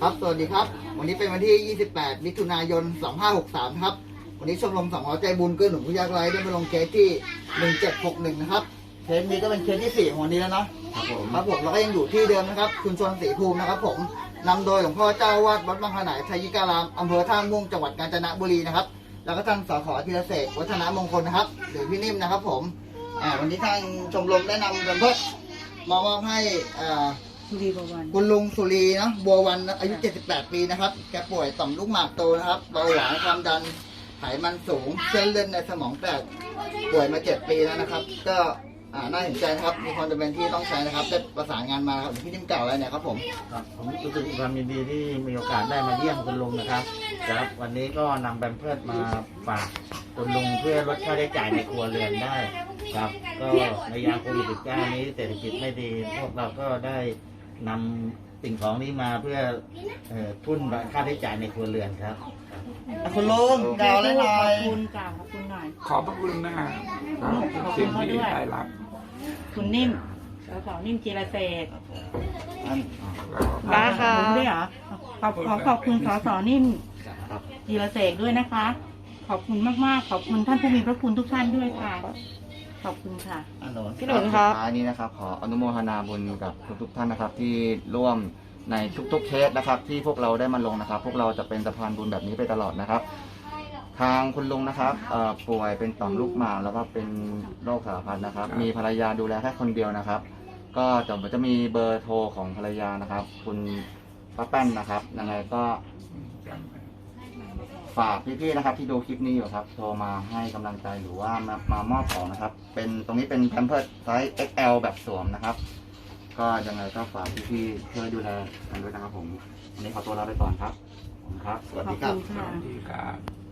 ครับ สวัสดีครับ วันนี้เป็นวันที่ 28 มิถุนายน 2563 ครับ วันนี้ชมรมสองร้อใจบุญเกื้อหนุนผู้ยากไร้ได้มาลงเคสที่ 1761 นะครับ เคสนี้ก็เป็นเคสที่ 4 ของวันนี้แล้วเนาะ ครับผม ครับผมเราก็ยังอยู่ที่เดิมนะครับชุมชนศรีภูมินะครับ ผมนำโดยหลวงพ่อเจ้าวาดวัดบางขนายไทยิการามอำเภอท่าม่วงจังหวัดกาญจนบุรีนะครับ แล้วก็ท่านสขธีรเสกวัฒนมงคลนะครับ หรือพี่นิ่มนะครับ ผม อ่า วันนี้ทางชมรมได้นำกันเพื่อมามอบให้อ่า สุรีบวันคุณลุงสุรีนะบัววันอายุ 78 ปีนะครับ แกป่วยต่อมลูกหมากโตนะครับเบาหวานความดันไขมันสูงเส้นเลือดในสมองแตกป่วยมา7ปีแล้วนะครับ ก็อ่าน่าเห็นใจนะครับมีความจำเป็นที่ต้องใช้นะครับได้ประสานงานมาครับพี่นิ่มกล่าวอะไรเนี่ยครับผมครับผมรู้สึกมีความยินดีที่มีโอกาสได้มาเยี่ยมคุณลุงนะครับครับ วันนี้ก็นำแบมเพิร์ดมาฝากคุณลุงเพื่อลดค่าใช้จ่ายในครัวเรือนได้ ครับ ก็ในยามโควิด -19 นี้เศรษฐกิจไม่ดีพวกเราก็ได้ นำสิ่งของนี้มาเพื่อเอ่อทุนค่าใช้จ่ายในครัวเรือนครับคุณลุงกล่าวอะไรหน่อยขอบคุณกล่าวขอบคุณหน่อย ขอบพระคุณนะครับสิ่งที่ได้รับคุณนิ่มสสนิ่มจีรเศษบ้าค่ะผมด้วยเหรอขอบขอขอบคุณสสนิ่มจีรเศษด้วยนะคะ ขอบคุณมากๆ ขอบคุณท่านผู้มีพระคุณทุกท่านด้วยค่ะ ขอบคุณค่ะอันโน้นพี่หนุนครับท้ายนี้นะครับ ขออนุโมทนาบุญกับทุกๆท่านนะครับ ที่ร่วมในทุกๆเคสนะครับ ที่พวกเราได้มาลงนะครับ พวกเราจะเป็นสะพานบุญแบบนี้ไปตลอดนะครับ ทางคุณลุงนะครับเอ่อป่วยเป็นต่อมลูกหมากแล้วก็เป็นโรคสารพัดนะครับ มีภรรยาดูแลแค่คนเดียวนะครับ ก็จะจะมีเบอร์โทรของภรรยานะครับ คุณป้าแป้นนะครับยังไงก็ ฝากพี่ๆนะครับ ที่ดูคลิปนี้อยู่ครับโทรมาให้กำลังใจหรือว่ามามามอบของนะครับ เป็นตรงนี้เป็นแพมเพิร์ดไซส์ XL แบบสวมนะครับ ก็ยังไงก็ฝากพี่ๆช่วยดูแลกันด้วยนะครับผมวันนี้ขอตัวลาไปก่อนครับขอบคุณครับ สวัสขอดีบครับคุณค่ะ ดีครับ